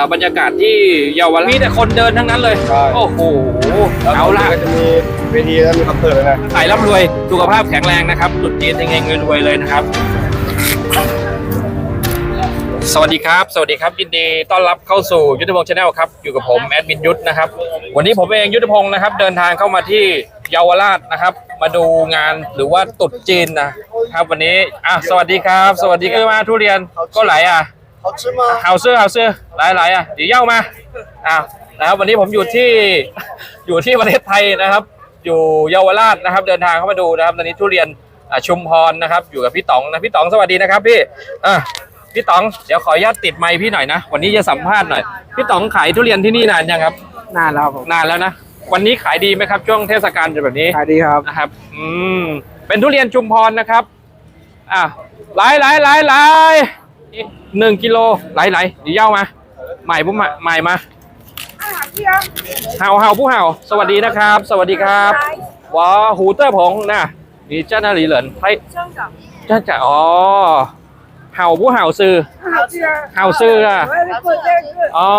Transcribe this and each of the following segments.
าบรรยากาศที่เยาวราชมีแต่คนเดินทั้งนั้นเลย ใช่ โอ้โหแล้วเอาละก็จะมีเวทีแล้วมีคอนเสิร์ตเลยนะ ขายร่ำรวย สุขภาพแข็งแรงนะครับตรุดจีนเฮงๆรวยๆเลยนะครับ สวัสดีครับ สวัสดีครับ ยินดีต้อนรับเข้าสู่ยุทธพงศ์ชาแนลครับ อยู่กับผมแอดมินยุทธนะครับ วันนี้ผมเองยุทธพงศ์นะครับ เดินทางเข้ามาที่เยาวราชนะครับ มาดูงานหรือว่าตรุดจีนนะครับ วันนี้ อะ สวัสดีครับ สวัสดีครับมาทุเรียนก็ไหลอะ เขาชื่อมาเฮาซื้อเฮาซื้อหลายหลายอะเดี๋ยวเย่ามาอ้าวนะครับวันนี้ผมอยู่ที่ อยู่ที่ประเทศไทยนะครับ อยู่เยาวราชนะครับ เดินทางเข้ามาดูนะครับตอนนี้ทุเรียนอ่าชุมพรนะครับ อยู่กับพี่ต๋องนะพี่ต๋องสวัสดีนะครับพี่อะพี่ต๋องเดี๋ยวขออนุญาตติดไมค์พี่หน่อยนะวันนี้จะสัมภาษณ์หน่อยพี่ต๋องขายทุเรียนที่นี่นานยังครับ นานแล้วครับผมนานแล้วนะวันนี้ขายดีไหมครับ ช่วงเทศกาลแบบนี้ ขายดีครับ นะครับ อืม เป็นทุเรียนชุมพรนะครับ อะหลายหลายหลายหลายอีก หนึ่งกิโลไหลไหลเดี๋ยวเย้ามา ใหม่ผู้มใหม่มาเห่าเห่าผู้เห่า สวัสดีนะครับ สวัสดีครับว้าหูเตอร์ผงนะนี่เจ้าหน้าหลีเหลินไทยเจ้าจ่าอ๋อเห่าผู้เห่าซื้อเห่าซื้ออะอ๋อ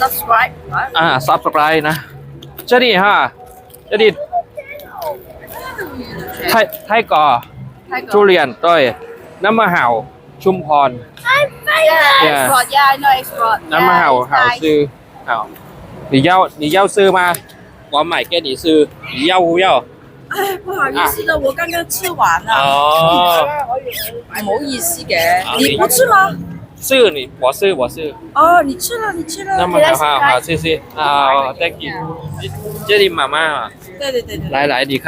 subscribe อ่า subscribe นะเจ้าดีฮะเจ้าดีไทยไทยก่อทุเรียนด้วย น้ำมะเห่าชุมพร Yeah, Yeah. export. Yeah, I know export. น้ำมะ Yeah, เห่า it's เห่า nice. ซื้อเห่า你要你要ซื้อมา我买给你ซื้อ你要不要哎，不好意思的，我刚刚吃完了，哦唔好意思嘅啊。你不吃吗？ซื้อนี่我ซื้อ我ซื้อ哦，你吃了，你吃了。น้ำมะเห่าเห่าเห่าซื้อซื้ออ่า thank you 这里妈妈对对对对。来来你看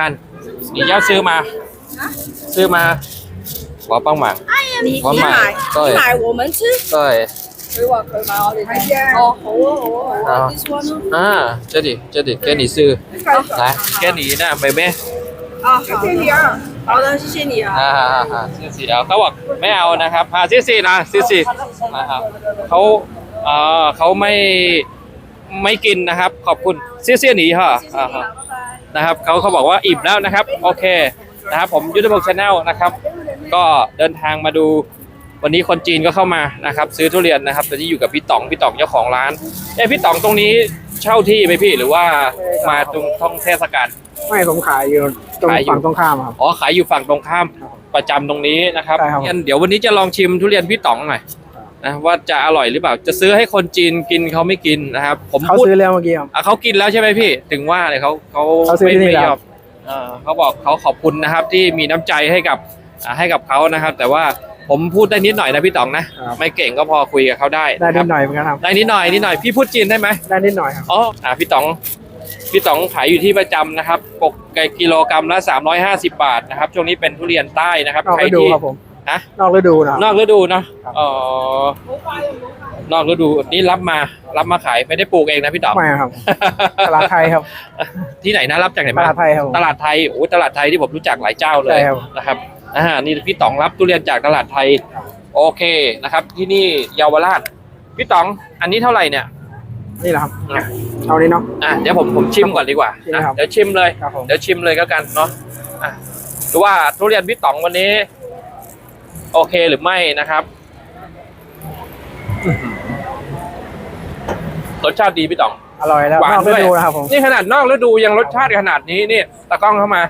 你要ซื้อมาซื้อมา 我帮忙你我买你买，对你买我们吃。对佢话佢买我哋睇。哦，好啊好啊好啊啊，this one 咯。啊这里这里给你ซื้อ来给你นะ妹妹啊，谢谢你啊。好的，谢谢你啊。 อ่าอ่าซีซีเอาเขาบอกไม่เอานะครับอ่าซีซีนะซีซีนะครับเขาเอ่อเขาไม่ไม่กินนะครับ ขอบคุณซีซีหนีเหรออ่าฮะนะครับเขาเขาบอกว่าอิ่มแล้วนะครับ โอเคนะครับ ผมยุทธพงศ์ชาแนลนะครับ ก็เดินทางมาดูวันนี้คนจีนก็เข้ามานะครับซื้อทุเรียนนะครับตอนนี้อยู่กับพี่ต๋องพี่ต๋องเจ้าของร้านเอ้พี่ต๋องตรงนี้เช่าที่ไหมพี่หรือว่ามาตรงท่องเทศกาลไม่ผมขายอยู่ตรงขายอยู่ฝั่งตรงข้ามครับอ๋อขายอยู่ฝั่งตรงข้ามประจำตรงนี้นะครับใช่ครับงั้นเดี๋ยววันนี้จะลองชิมทุเรียนพี่ต๋องหน่อยนะว่าจะอร่อยหรือเปล่าจะซื้อให้คนจีนกินเขาไม่กินนะครับผมเขาพูดซื้อแล้วเมื่อกี้ครับอะเขากินแล้วใช่ไหมพี่ ถึงว่าเลยเขาเขาเขาซื้อไม่ที่นี่ไม่แล้วยอมเออเขาบอกเขาขอบคุณนะครับที่มีน้ำใจให้กับ อ่าให้กับเขานะครับ แต่ว่าผมพูดได้นิดหน่อยนะพี่ต๋องนะไม่เก่งก็พอคุยกับเขาได้ได้นะคนิรับดหน่อยเหมือนกันครับได้นิดหน่อยนิดหน่อยพี่พูดจีนได้ไหม ได้นิดหน่อยครับ อ๋ออ่าพี่ต๋อง พี่ต๋องขายอยู่ที่ประจำนะครับปกกิโลกรัมละ 350 บาทนะครับ ช่วงนี้เป็นทุเรียนใต้นะครับนอกใครฤดูที่ครับผมฮะนอกฤดูนะนอกฤดูเนาะครับ อ๋อนอกฤดูนี่รับมา รับมาขายไม่ได้ปลูกเองนะพี่ต๋อง ไม่ครับ ตลาดไทยครับ ที่ไหนนะรับจากไหนตมาลาดไทยครับผม ตลาดไทยโอ้ตลาดไทยที่ผมรู้จักหลายเจ้าเลใช่ยครับ นะครับ อ่านี่พี่ต๋องรับทุเรียนจากตลาดไทย โอเคนะครับ ที่นี่เยาวราชพี่ต๋องอันนี้เท่าไหร่เนี่ย นี่แหละครับอะเอานี้เนาะ อะเดี๋ยวผมผมชิมก่อนดีกว่าชิมนะครับเดี๋ยวชิมเลยครับผม เดี๋ยวชิมเลยก็กันเนาะอะดูว่าทุเรียนพี่ต๋องวันนี้ โอเคหรือไม่นะครับรสชาติดีพี่ต๋อง อร่อยแล้วหวานนอกฤด้วย ดูนะครับผม นี่ขนาดนอกฤดูยังรสชาติขนาดนี้นี่ตะกล้องเข้ามา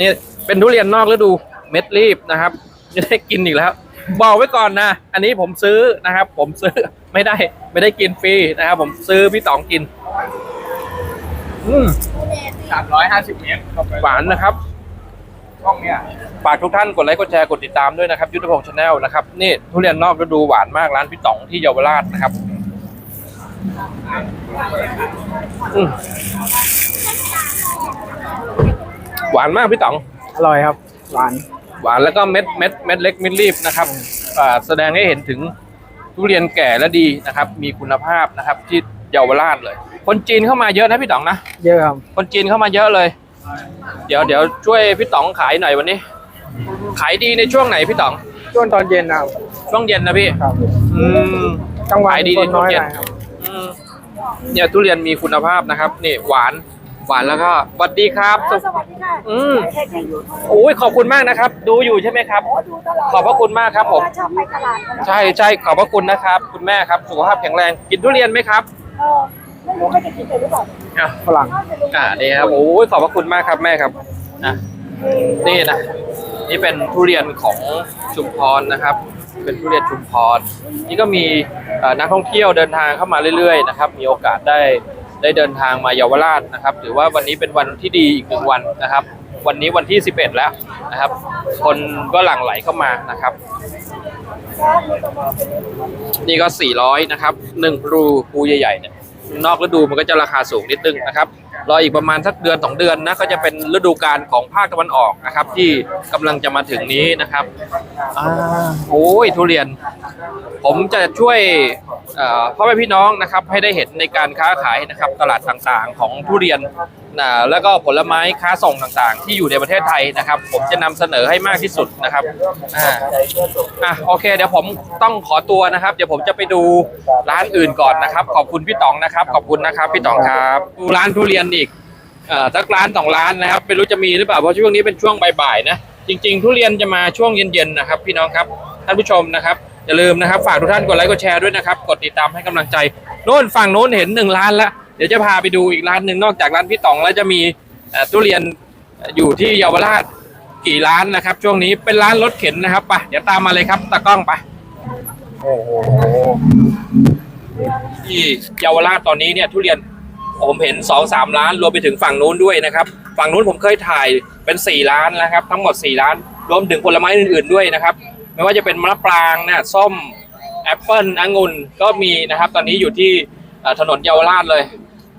นี่ เป็นทุเรียนนอกฤดูเม็ดรีบนะครับไม่ได้กินอีกแล้ว บอกไว้ก่อนนะ อันนี้ผมซื้อนะครับ ผมซื้อไม่ได้ ไม่ได้กินฟรีนะครับ ผมซื้อพี่ต๋องกินอืมสามร้อยห้าสิบเมตรหวานนะครับช่องเนี้ยฝากทุกท่านกดไลค์กดแชร์กดติดตามด้วยนะครับ ยุทธพงศ์ชาแนลนะครับนี่ทุเรียนนอกฤดูหวานมากร้านพี่ต๋องที่เยาวราชนะครับอืมหวานมากพี่ต๋อง อร่อยครับ หวาน หวานแล้วก็เม็ดเม็ดเม็ดเล็กเม็ดรีบนะครับอ่าแสดงให้เห็นถึงทุเรียนแก่และดีนะครับ มีคุณภาพนะครับที่เยาวราชเลย คนจีนเข้ามาเยอะนะพี่ต๋องนะ เยอะครับ คนจีนเข้ามาเยอะเลย เดี๋ยวเดี๋ยวช่วยพี่ต๋องขายหน่อยวันนี้ ขายดีในช่วงไหนพี่ต๋อง ช่วงตอนเย็นนะครับช่วงเย็นนะพี่ครับอืมกลางวันขายดีคนน้อยในช่วงเย็นหน่อยครับอืมเนี่ยทุเรียนมีคุณภาพนะครับ นี่หวาน หวานแล้วก็สวัสดีครับสวัสดีค่ะอืมใครๆอยู่ทุกโอ้ยขอบคุณมากนะครับ ดูอยู่ใช่ไหมครับดูตลอดขอบพระคุณมากครับผม ชอบไปตลาดใช่ใช่ขอบพระคุณนะครับ คุณแม่ครับสุขภาพแข็งแรงกินทุเรียนไหมครับเออไม่รู้เขาจะกินเลยหรือเปล่าอะฝรั่งอ่านี่ครับโอ้ยขอบพระคุณมากครับแม่ครับอะนี่นะนี่เป็นทุเรียนของชุมพรนะครับ เป็นทุเรียนชุมพรนี่ก็มีเอ่อนักท่องเที่ยวเดินทางเข้ามาเรื่อยๆนะครับ มีโอกาสได้ ได้เดินทางมาเยาวราชนะครับ ถือว่าวันนี้เป็นวันที่ดีอีกหนึ่งวันนะครับ วันนี้วันที่ 11 แล้วนะครับ คนก็หลั่งไหลเข้ามานะครับ นี่ก็ 400 นะครับ1รูปูใหญ่ๆเนี่ยนอกฤดูมันก็จะราคาสูงนิดนึงนะครับรออีกประมาณสักเดือนสองเดือนนะก็จะเป็นฤดูกาลของภาคตะวันออกนะครับ ที่กำลังจะมาถึงนี้นะครับอ่าโอ้ยทุเรียน ผมจะช่วยเอ่อ พ่อแม่พี่น้องนะครับให้ได้เห็นในการค้าขายนะครับตลาดต่างๆ ของทุเรียนนะแล้วก็ผลไม้ค้าส่งต่างๆ ที่อยู่ในประเทศไทยนะครับ ผมจะนำเสนอให้มากที่สุดนะครับอ่าอะโอเค เดี๋ยวผมต้องขอตัวนะครับ เดี๋ยวผมจะไปดูร้านอื่นก่อนนะครับ ขอบคุณพี่ต๋องนะครับ ขอบคุณนะครับพี่ต๋องครับดูร้านทุเรียนอีกเอ่อสักร้านสองร้านนะครับไม่รู้จะมีหรือเปล่าเพราะช่วงนี้เป็นช่วงบ่ายๆนะจริง ๆ ทุเรียนจะมาช่วงเย็นๆนะครับ พี่น้องครับท่านผู้ชมนะครับ อย่าลืมนะครับฝากทุกท่านกดไลค์กดแชร์ด้วยนะครับ กดติดตามให้กำลังใจโน่นฝั่งโน้นเห็นหนึ่งร้านแล้วเดี๋ยวจะพาไปดูอีกร้านหนึ่งนอกจากร้านพี่ต๋องแล้วจะมีทุเรียนอยู่ที่เยาวราชกี่ร้านนะครับ ช่วงนี้เป็นร้านรถเข็นนะครับไปเดี๋ยวตามมาเลยครับตากล้องไปโอ้โหที่เยาวราชตอนนี้เนี่ยทุเรียนผมเห็นสองสามล้านรวมไปถึงฝั่งนู้นด้วยนะครับฝั่งนู้นผมเคยถ่ายเป็นสี่ล้านนะครับ ทั้งหมดสี่ล้าน รวมถึงผลไม้อื่น ๆด้วยนะครับ ไม่ว่าจะเป็นมะปรางนะส้มแอปเปิลองุ่นก็มีนะครับ ตอนนี้อยู่ที่ถนนเยาวราชเลย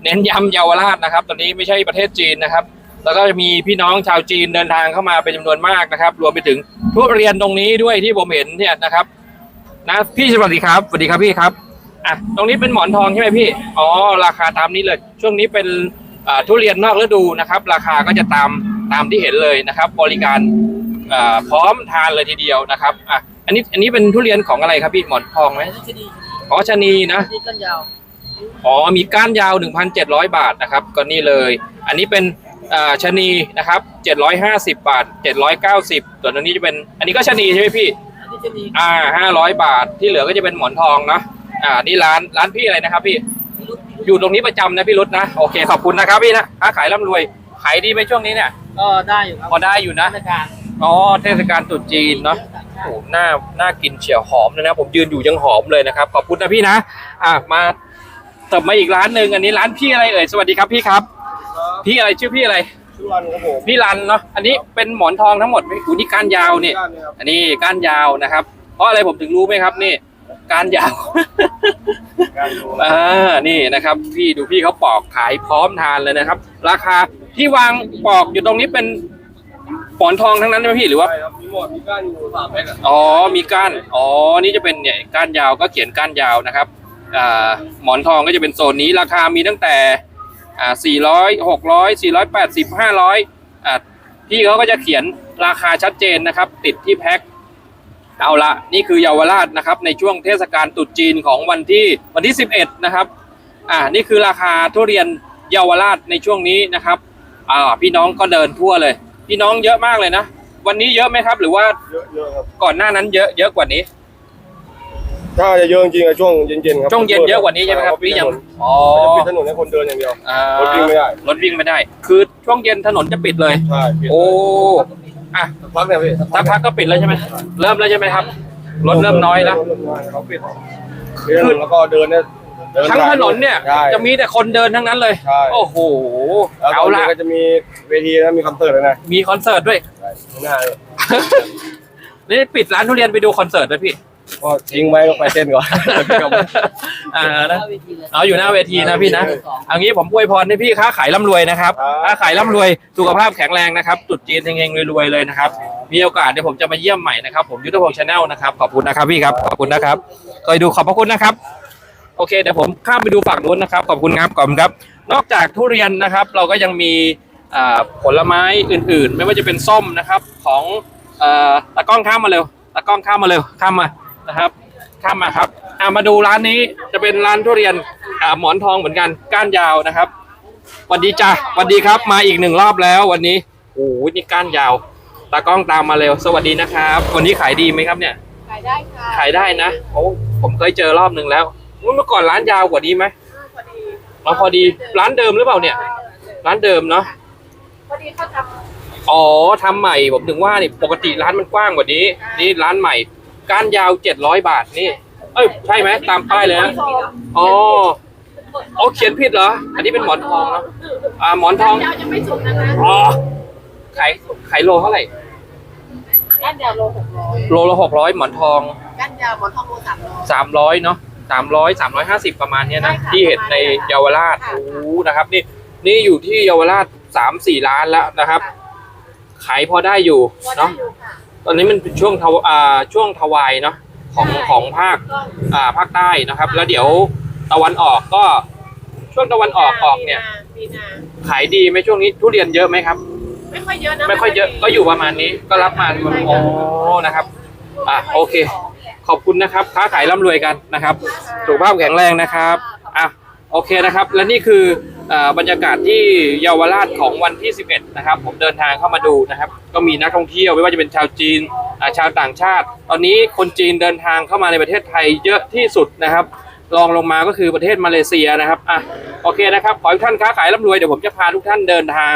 เน้นย้ำเยาวราชนะครับ ตอนนี้ไม่ใช่ประเทศจีนนะครับ แล้วก็จะมีพี่น้องชาวจีนเดินทางเข้ามาเป็นจำนวนมากนะครับ รวมไปถึงทุเรียนตรงนี้ด้วยที่ผมเห็นเนี่ยนะครับนะพี่สวัสดีครับสวัสดีครับพี่ครับอะตรงนี้เป็นหมอนทองใช่ไหมพี่อ๋อราคาตามนี้เลย ช่วงนี้เป็นทุเรียนนอกฤดูนะครับ ราคาก็จะตามตามที่เห็นเลยนะครับ บริการ พร้อมทานเลยทีเดียวนะครับอะอันนี้อันนี้เป็นทุเรียนของอะไรครับพี่หมอนทองไหมอ๋อชะนีนะนี่กันยาวอ๋อมีก้านยาว 1,700 บาทนะครับก็นี่เลย อันนี้เป็นอ่าชะนีนะครับ750 บาท 790ส่วนอันนี้จะเป็นอันนี้ก็ชะนีใช่ไหมพี่อันนี้จะมีอ่าห้าร้อยบาทที่เหลือก็จะเป็นหมอนทองเนาะอ่านี่ร้านร้านพี่อะไรนะครับพี่อยู่ตรงนี้ประจำนะพี่รุดนะโอเคขอบคุณนะครับพี่นะค้าขายร่ำรวยขายดีไหมช่วงนี้เนี่ยก็ได้อยู่ครับพอได้อยู่นะราชการ อ๋อเทศกาลตรุษจีนเนาะโอ้โหน่าน่ากินเฉียวหอมเลยนะ ผมยืนอยู่ยังหอมเลยนะครับ ขอบคุณนะพี่นะ อะมาเติมมาอีกร้านหนึ่งอันนี้ร้านพี่อะไรเอ่ยสวัสดีครับพี่ครับ พี่อะไรชื่อพี่อะไรชื่อวันครับผมพี่รันเนาะอันนี้เป็นหมอนทองทั้งหมดไหมอูนี่ก้านยาวเนี่ยด้านนี้ครับอันนี้ก้านยาวนะครับ เพราะอะไรผมถึงรู้ไหมครับนี่ก้านยาวงานดูอ่า นี่นะครับ พี่ดูพี่เขาปอกขายพร้อมทานเลยนะครับ ราคาที่วางปอกอยู่ตรงนี้เป็น หมอนทองทั้งนั้นใช่ไหมพี่หรือว่า ใช่ครับมีหมดมีก้านอยู่สามเมตรอะอ๋อ มีก้าน อ๋อ นี่จะเป็นเนี่ยก้านยาวก็เขียนก้านยาวนะครับ อ่า หมอนทองก็จะเป็นโซนนี้ราคามีตั้งแต่ อ่าสี่ร้อยหกร้อยสี่ร้อยแปดสิบห้าร้อยอ่า พี่เขาก็จะเขียนราคาชัดเจนนะครับ ติดที่แพ็ค เอาละนี่คือเยาวราชนะครับ ในช่วงเทศกาลตรุษจีนของวันที่วันที่ 11 นะครับ อ่า นี่คือราคาทุเรียนเยาวราชในช่วงนี้นะครับ อ่า พี่น้องก็เดินทั่วเลย พี่น้องเยอะมากเลยนะ วันนี้เยอะไหมครับ หรือว่าเยอะเยอะครับ ก่อนหน้านั้นเยอะเยอะกว่านี้ ถ้าจะเยอะจริงๆอะช่วงเย็นๆครับช่วงเย็นเยอะกว่านี้ใช่ไหมครับปิดนี่ถยังนนอ๋อเขาจะปิดถนนให้คนเดินอย่างเดียว อ่ารถวิ่งไม่ได้ รถวิ่งไม่ได้ คือช่วงเย็นถนนจะปิดเลย ใช่ปิดโอ้อะสักพักเนี่ยพี่สักพักก็ปิดแล้วใช่ไหมเริ่มแล้วใช่ไหมครับ รถเริ่มน้อยแล้วรถเริ่มน้อยเขาปิดปิดถนนแล้วก็เดินเนี่ยเดิ ทั้งถนนเนี่ย ใช่ จะมีแต่คนเดินทั้งนั้นเลย ใช่ โอ้โหแล้วเอาตอนละนี้ก็จะมีเวทีนะมีคอนเสิร์ตเลยนะมีคอนเสิร์ตด้วย ใช่ข้างหน้าเลยนี่ปิดร้านทุเรียนไปดูคอนเสิร์ตด้วยพี่ ก็ทิ้งไว้ก็ไปเต้นก่อน อ่านะเอาอยู่หน้าเวทีนะพี่นะเอางี้ผมอวยพรให้พี่ค้าขายร่ำรวยนะครับครับ ค้าขายร่ำรวยสุขภาพแข็งแรงนะครับตรุดจีนเฮงๆรวยๆเลยนะครับมีโอกาสเดี๋ยวผมจะมาเยี่ยมใหม่นะครับผมยุทธพงศ์ชาแนลนะครับขอบคุณนะครับพี่ครับขอบคุณนะครับเคยดูขอบพระคุณนะครับ โอเคเดี๋ยวผมข้ามไปดูฝั่งนู้นนะครับ ขอบคุณครับขอบคุณครับ นอกจากทุเรียนนะครับ เราก็ยังมีอ่าผลไม้อื่นๆ ไม่ว่าจะเป็นส้มนะครับของเอ่อตากล้องข้ามมาเร็วตากล้องข้ามมาเร็วข้ามมานะครับข้ามมาครับอ่ามาดูร้านนี้จะเป็นร้านทุเรียนอ่าหมอนทองเหมือนกันก้านยาวนะครับสวัสดีจ้ะสวัสดีครับมาอีกหนึ่งรอบแล้ววันนี้โอ้โหนี่ก้านยาวตากล้องตามมาเร็ว สวัสดีนะครับ วันนี้ขายดีไหมครับเนี่ย ขายได้ค่ะ ขายได้นะโอ้ผมเคยเจอรอบหนึ่งแล้วอุ๊ย เมื่อก่อนร้านยาวกว่านี้ไหมพอดีอ๋อพอดีร้านเดิมหรือเปล่าเนี่ย ร้านเดิมเนาะพอดีเขาทอ๋อทำใหม่ผมถึงว่านี่ปกติร้านมันกว้างกว่านี้ นี่ร้านใหม่ก้านยาวเจ็ดร้อยบาทนี่ เอ้ยใช่ไหมตามป้ายเลยนะอ๋ออ๋อเขียนผิดเหรอ อันนี้เป็นหมอนทองเนาะอ่าหมอนทองำยาวยังไม่สุดนะคะอ๋อขายขายโลเท่าไหร่ก้านยาวโลหกร้อยโลละหกร้อยหมอนทองก้านยาวหมอนทองโลสามร้อยสามร้อยเนาะ สามร้อยสามร้อยห้าสิบประมาณเนี้ยนะ ใช่ค่ะที่เห็นในเยาวราชค่ะ โอ้โหนะครับ นี่นี่อยู่ที่เยาวราชสามสี่ล้านแล้วนะครับ ขายพอได้อยู่พอได้เนาะอยู่ค่ะ ตอนนี้มันเป็นช่วงทวอ่าช่วงทวายเนาะของของภาค ก็ อ่าภาคใต้นะครับแล้วเดี๋ยวตะวันออกก็ช่วงตะวันออกออกเนี่ยมีนาขายดีไหมช่วงนี้ทุเรียนเยอะไหมครับ ไม่ค่อยเยอะนะไม่ค่อยเยอะก็อยู่ประมาณนี้ก็รับมาโอ้นะครับ อะโอเค ข อบคุณนะครับ ค้าขายร่ำรวยกันนะครับ สุขภาพแข็งแรงนะครับอะโอเคนะครับ และนี่คือเอ่อบรรยากาศที่เยาวราชของวันที่ 11 นะครับ ผมเดินทางเข้ามาดูนะครับ ก็มีนักท่องเที่ยวไม่ว่าจะเป็นชาวจีนอ่าชาวต่างชาติ ตอนนี้คนจีนเดินทางเข้ามาในประเทศไทยเยอะที่สุดนะครับรองลงมาก็คือประเทศมาเลเซียนะครับอะโอเคนะครับขอให้ทุกท่านค้าขายร่ำรวยเดี๋ยวผมจะพาทุกท่านเดินทาง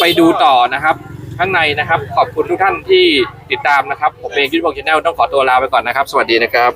ไปดูต่อนะครับ ข้างในนะครับ ขอบคุณทุกท่านที่ติดตามนะครับ ผมเองยุทธพงศ์ชาแนลต้องขอตัวลาไปก่อนนะครับ สวัสดีนะครับ